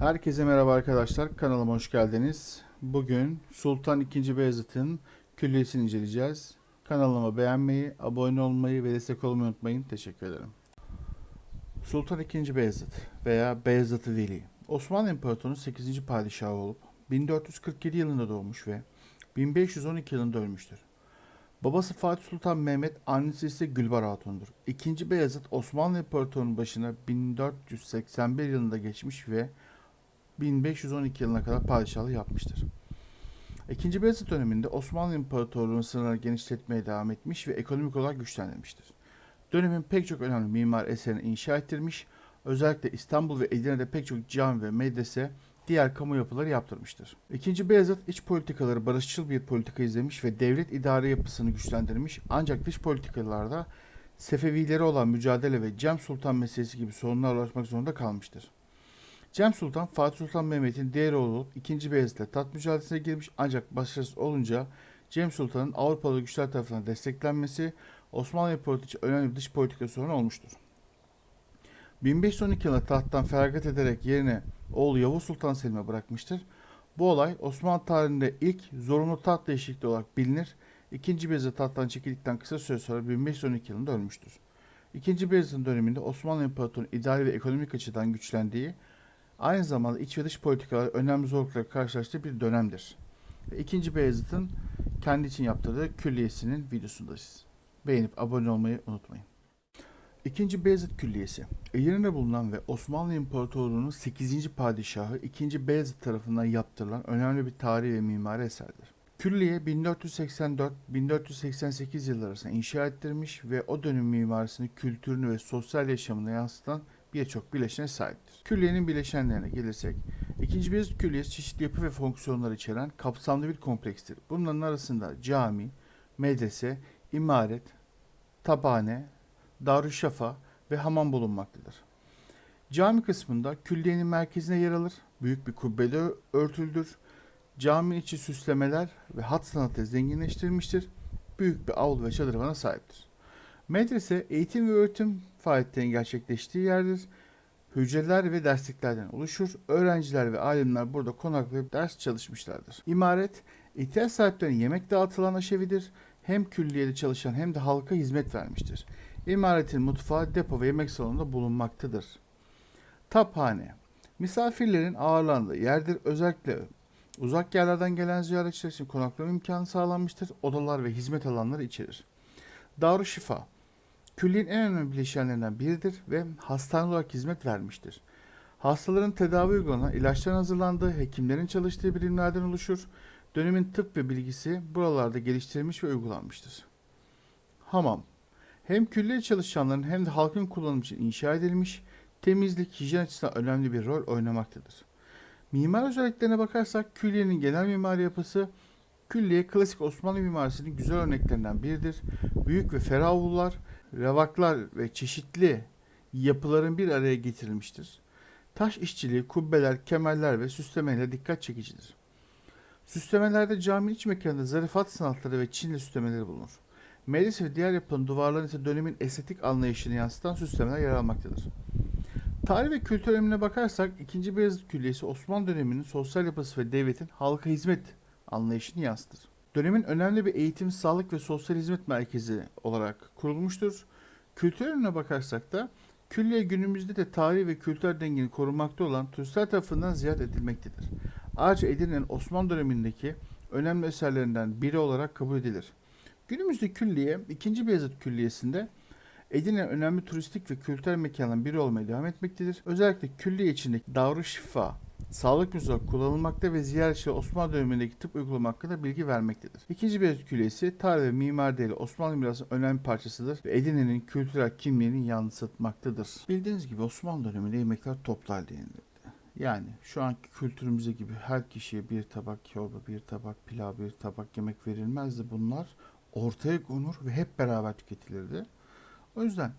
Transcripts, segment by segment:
Herkese merhaba arkadaşlar. Kanalıma hoş geldiniz. Bugün Sultan II. Beyazıt'ın külliyesini inceleyeceğiz. Kanalıma beğenmeyi, abone olmayı ve destek olmayı unutmayın. Teşekkür ederim. Sultan II. Beyazıt veya Beyazıt-ı Veli, Osmanlı İmparatorluğu'nun 8. padişahı olup 1447 yılında doğmuş ve 1512 yılında ölmüştür. Babası Fatih Sultan Mehmet, annesi ise Gülbar Hatun'dur. İkinci Beyazıt Osmanlı İmparatorluğu'nun başına 1481 yılında geçmiş ve 1512 yılına kadar padişahlık yapmıştır. İkinci Beyazıt döneminde Osmanlı İmparatorluğu'nun sınırlarını genişletmeye devam etmiş ve ekonomik olarak güçlendirmiştir. Dönemin pek çok önemli mimar eserini inşa ettirmiş, özellikle İstanbul ve Edirne'de pek çok cami ve medrese, diğer kamu yapıları yaptırmıştır. İkinci Beyazıt iç politikaları barışçıl bir politika izlemiş ve devlet idare yapısını güçlendirmiş ancak dış politikalarda Sefevilere olan mücadele ve Cem Sultan meselesi gibi sorunlarla uğraşmak zorunda kalmıştır. Cem Sultan, Fatih Sultan Mehmet'in diğer oğlu olup 2. Beyazıt'la tat mücadelesine girmiş ancak başarısız olunca Cem Sultan'ın Avrupalı güçler tarafından desteklenmesi Osmanlı için önemli bir dış politika sorunu olmuştur. 1512 yılında tahttan feragat ederek yerine oğlu Yavuz Sultan Selim'e bırakmıştır. Bu olay Osmanlı tarihinde ilk zorunlu taht değişikliği olarak bilinir. İkinci Beyazıt tahttan çekildikten kısa süre sonra 1512 yılında ölmüştür. İkinci Beyazıt'ın döneminde Osmanlı İmparatorluğu'nun idari ve ekonomik açıdan güçlendiği, aynı zamanda iç ve dış politikalar önemli zorluklarla karşılaştığı bir dönemdir. Ve ikinci Beyazıt'ın kendi için yaptırdığı külliyesinin videosundayız. Beğenip abone olmayı unutmayın. İkinci Beyazıt Külliyesi, Edirne'de bulunan ve Osmanlı İmparatorluğu'nun 8. padişahı 2. Beyazıt tarafından yaptırılan önemli bir tarihi ve mimari eserdir. Külliye 1484-1488 yılları arasında inşa ettirmiş ve o dönem mimarisini, kültürünü ve sosyal yaşamını yansıtan birçok bileşene sahiptir. Külliyenin bileşenlerine gelirsek, İkinci Beyazıt Külliyesi çeşitli yapı ve fonksiyonlar içeren kapsamlı bir komplekstir. Bunların arasında cami, medrese, imaret, tabane, Darüşşafa ve hamam bulunmaktadır. Cami kısmında külliyenin merkezine yer alır, büyük bir kubbeyle örtüldür. Cami içi süslemeler ve hat sanatı zenginleştirilmiştir. Büyük bir avlu ve çadırvana sahiptir. Medrese eğitim ve öğretim faaliyetlerinin gerçekleştiği yerdir. Hücreler ve dersliklerden oluşur. Öğrenciler ve alimler burada konaklayıp ders çalışmışlardır. İmaret, ihtiyaç sahiplerine yemek dağıtılan aşevidir. Hem külliyede çalışan hem de halka hizmet vermiştir. İmaretin mutfağı, depo ve yemek salonunda bulunmaktadır. Taphane Misafirlerin ağırlandığı yerdir. Özellikle uzak yerlerden gelen ziyaretçiler için konaklama imkanı sağlanmıştır. Odalar ve hizmet alanları içerir. Darüşşifa Külliyenin en önemli bileşenlerinden biridir ve hastane olarak hizmet vermiştir. Hastaların tedavi uygulanan ilaçların hazırlandığı, hekimlerin çalıştığı birimlerden oluşur. Dönemin tıp ve bilgisi buralarda geliştirilmiş ve uygulanmıştır. Hamam hem külliye çalışanların hem de halkın kullanımı için inşa edilmiş, temizlik, hijyen açısından önemli bir rol oynamaktadır. Mimar özelliklerine bakarsak külliyenin genel mimari yapısı külliye klasik Osmanlı mimarisinin güzel örneklerinden biridir. Büyük ve ferah avlular, revaklar ve çeşitli yapıların bir araya getirilmiştir. Taş işçiliği, kubbeler, kemerler ve süslemeyle dikkat çekicidir. Süslemelerde cami iç mekanında zarifat sanatları ve Çinli süslemeleri bulunur. Meclis ve diğer yapının duvarları ise dönemin estetik anlayışını yansıtan süslemeler yer almaktadır. Tarih ve kültür önemine bakarsak 2. Beyazıt Külliyesi Osmanlı döneminin sosyal yapısı ve devletin halka hizmet anlayışını yansıtır. Dönemin önemli bir eğitim, sağlık ve sosyal hizmet merkezi olarak kurulmuştur. Kültür yönüne bakarsak da külliye günümüzde de tarihi ve kültür dengeni korunmakta olan turistler tarafından ziyaret edilmektedir. Ayrıca Edirne'nin Osmanlı dönemindeki önemli eserlerinden biri olarak kabul edilir. Günümüzde külliye 2. Beyazıt Külliyesi'nde Edirne önemli turistik ve kültürel mekanların biri olmaya devam etmektedir. Özellikle külliye içindeki Darüşşifa, sağlık müzesi kullanılmakta ve ziyaretçiler Osmanlı dönemindeki tıp uygulama hakkında bilgi vermektedir. İkinci Beyazıt Külliyesi tarih ve mimari değeri Osmanlı mirasının önemli parçasıdır ve Edirne'nin kültürel kimliğini yansıtmaktadır. Bildiğiniz gibi Osmanlı döneminde yemekler toplu halde. Yani şu anki kültürümüze gibi her kişiye bir tabak çorba, bir tabak pilav, bir tabak yemek verilmezdi. Bunlar ortaya konur ve hep beraber tüketilirdi. O yüzden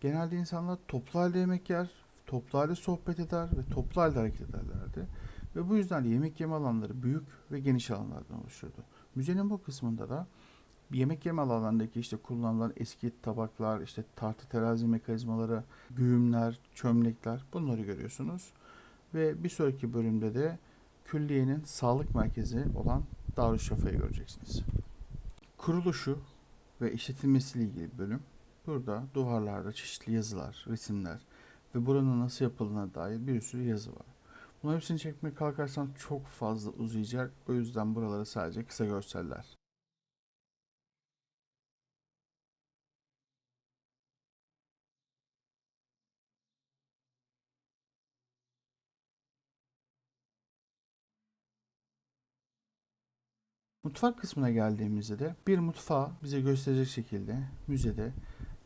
genelde insanlar toplu halde yemek yer, toplu halde sohbet eder ve toplu halde hareket ederlerdi. Ve bu yüzden yemek yeme alanları büyük ve geniş alanlardan oluşuyordu. Müzenin bu kısmında da yemek yeme alanlarındaki işte kullanılan eski tabaklar, işte tartı terazi mekanizmaları, güğümler, çömlekler bunları görüyorsunuz. Ve bir sonraki bölümde de külliyenin sağlık merkezi olan Darüşşafa'yı göreceksiniz. Kuruluşu ve işletilmesiyle ilgili bölüm. Burada duvarlarda çeşitli yazılar, resimler ve buranın nasıl yapıldığına dair bir sürü yazı var. Bunların hepsini çekmeye kalkarsam çok fazla uzayacak. O yüzden buraları sadece kısa görseller. Mutfak kısmına geldiğimizde de bir mutfağı bize gösterecek şekilde müzede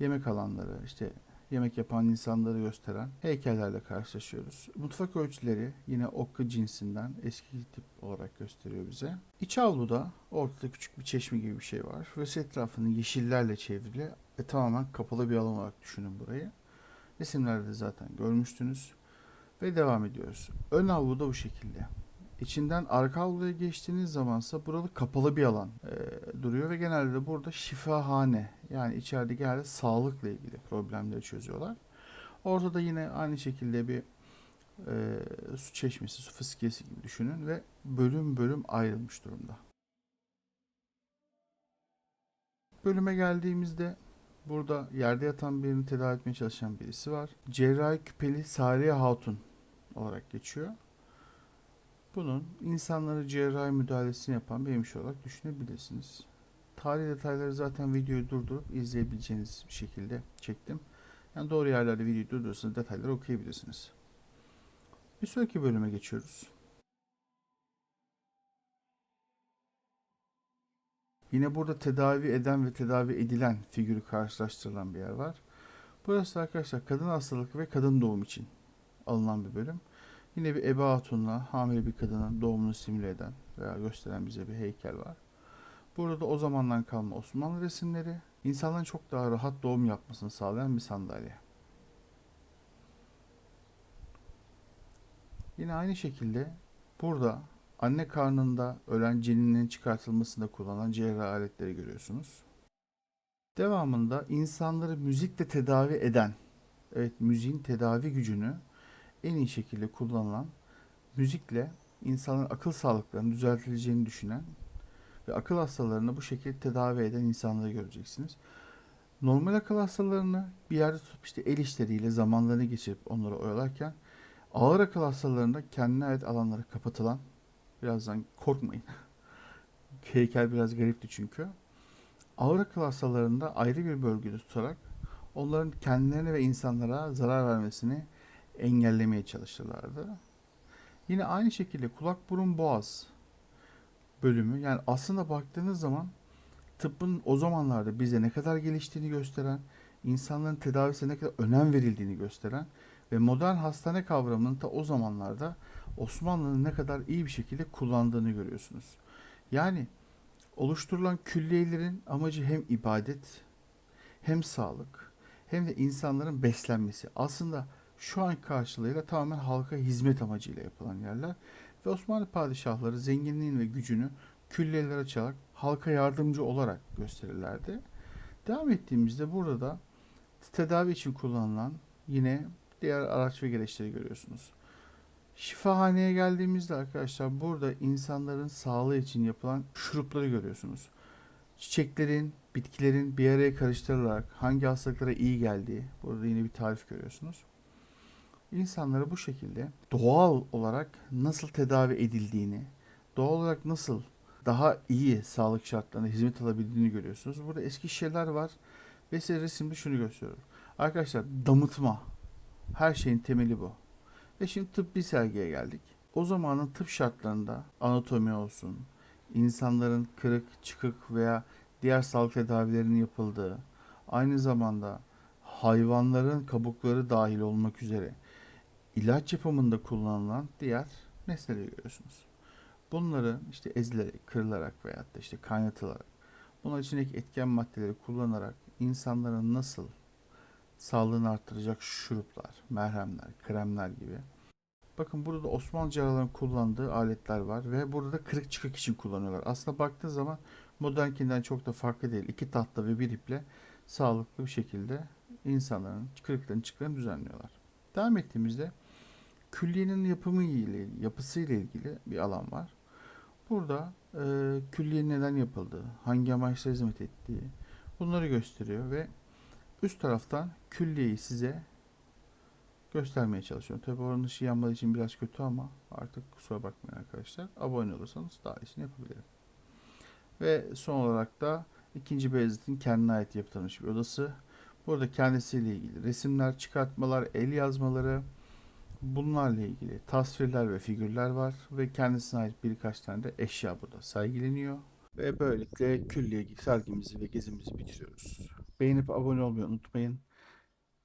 yemek alanları, işte yemek yapan insanları gösteren heykellerle karşılaşıyoruz. Mutfak ölçüleri yine okka cinsinden eski tip olarak gösteriyor bize. İç avluda ortada küçük bir çeşme gibi bir şey var. Ve etrafının yeşillerle çevrili ve tamamen kapalı bir alan olarak düşünün burayı. Resimlerde de zaten görmüştünüz. Ve devam ediyoruz. Ön avluda bu şekilde. İçinden arka avluya geçtiğiniz zamansa burada kapalı bir alan e, duruyor ve genelde de burada şifahane yani içeride genelde sağlıkla ilgili problemleri çözüyorlar. Ortada yine aynı şekilde bir e, su çeşmesi, su fıskiyesi gibi düşünün ve bölüm bölüm ayrılmış durumda. Bölüme geldiğimizde burada yerde yatan birini tedavi etmeye çalışan birisi var. Cerrahi küpeli Sariye Hatun olarak geçiyor. Bunun insanları cerrahi müdahalesini yapan bir hemşire olarak düşünebilirsiniz. Tarih detayları zaten videoyu durdurup izleyebileceğiniz bir şekilde çektim. Yani doğru yerlerde videoyu durdurursanız detayları okuyabilirsiniz. Bir sonraki bölüme geçiyoruz. Yine burada tedavi eden ve tedavi edilen figürü karşılaştırılan bir yer var. Burası arkadaşlar kadın hastalık ve kadın doğum için alınan bir bölüm. Yine bir ebe hatunla hamile bir kadının doğumunu simüle eden veya gösteren bize bir heykel var. Burada da o zamandan kalma Osmanlı resimleri, insanların çok daha rahat doğum yapmasını sağlayan bir sandalye. Yine aynı şekilde burada anne karnında ölen ceninin çıkartılmasında kullanılan cerrahi aletleri görüyorsunuz. Devamında insanları müzikle tedavi eden, evet müziğin tedavi gücünü en iyi şekilde kullanılan müzikle insanların akıl sağlıklarını düzeltileceğini düşünen ve akıl hastalarını bu şekilde tedavi eden insanları göreceksiniz. Normal akıl hastalarını bir yerde tutup işte el işleriyle zamanlarını geçirip onları oyalarken ağır akıl hastalarında kendine ait alanları kapatılan birazdan korkmayın. Heykel biraz garipti çünkü. Ağır akıl hastalarında ayrı bir bölgede tutarak onların kendilerine ve insanlara zarar vermesini engellemeye çalışırlardı. Yine aynı şekilde kulak burun boğaz bölümü yani aslında baktığınız zaman tıbbın o zamanlarda bize ne kadar geliştiğini gösteren, insanların tedavisine ne kadar önem verildiğini gösteren ve modern hastane kavramının da o zamanlarda Osmanlı'nın ne kadar iyi bir şekilde kullandığını görüyorsunuz. Yani oluşturulan külliyelerin amacı hem ibadet, hem sağlık, hem de insanların beslenmesi. Aslında şu an karşılığıyla tamamen halka hizmet amacıyla yapılan yerler ve Osmanlı padişahları zenginliğin ve gücünü külliyeler açarak halka yardımcı olarak gösterirlerdi. Devam ettiğimizde burada da tedavi için kullanılan yine diğer araç ve gereçleri görüyorsunuz. Şifahaneye geldiğimizde arkadaşlar burada insanların sağlığı için yapılan şurupları görüyorsunuz. Çiçeklerin, bitkilerin bir araya karıştırılarak hangi hastalıklara iyi geldiği burada yine bir tarif görüyorsunuz insanları bu şekilde doğal olarak nasıl tedavi edildiğini, doğal olarak nasıl daha iyi sağlık şartlarında hizmet alabildiğini görüyorsunuz. Burada eski şişeler var ve size resimde şunu gösteriyorum. Arkadaşlar damıtma. Her şeyin temeli bu. Ve şimdi tıbbi sergiye geldik. O zamanın tıp şartlarında anatomi olsun, insanların kırık, çıkık veya diğer sağlık tedavilerinin yapıldığı, aynı zamanda hayvanların kabukları dahil olmak üzere ilaç yapımında kullanılan diğer nesneleri görüyorsunuz. Bunları işte ezilerek, kırılarak veya da işte kaynatılarak, bunun içindeki etken maddeleri kullanarak insanların nasıl sağlığını arttıracak şuruplar, merhemler, kremler gibi. Bakın burada Osmanlı cerrahların kullandığı aletler var ve burada da kırık çıkık için kullanıyorlar. Aslında baktığı zaman modernkinden çok da farklı değil. İki tahta ve bir iple sağlıklı bir şekilde insanların kırıklarını çıklarını düzenliyorlar. Devam ettiğimizde külliyenin yapımı ile yapısı ile ilgili bir alan var. Burada e, külliye neden yapıldığı, hangi amaçla hizmet ettiği bunları gösteriyor ve üst taraftan külliyeyi size göstermeye çalışıyorum. Tabi oranın ışığı yanmadığı için biraz kötü ama artık kusura bakmayın arkadaşlar. Abone olursanız daha iyisini yapabilirim. Ve son olarak da ikinci Beyazıt'ın kendine ait yapıtılmış bir odası. Burada kendisiyle ilgili resimler, çıkartmalar, el yazmaları, bunlarla ilgili tasvirler ve figürler var ve kendisine ait birkaç tane de eşya burada sergileniyor. Ve böylelikle külliye sergimizi ve gezimizi bitiriyoruz. Beğenip abone olmayı unutmayın.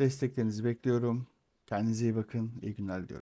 Desteklerinizi bekliyorum. Kendinize iyi bakın. İyi günler diliyorum.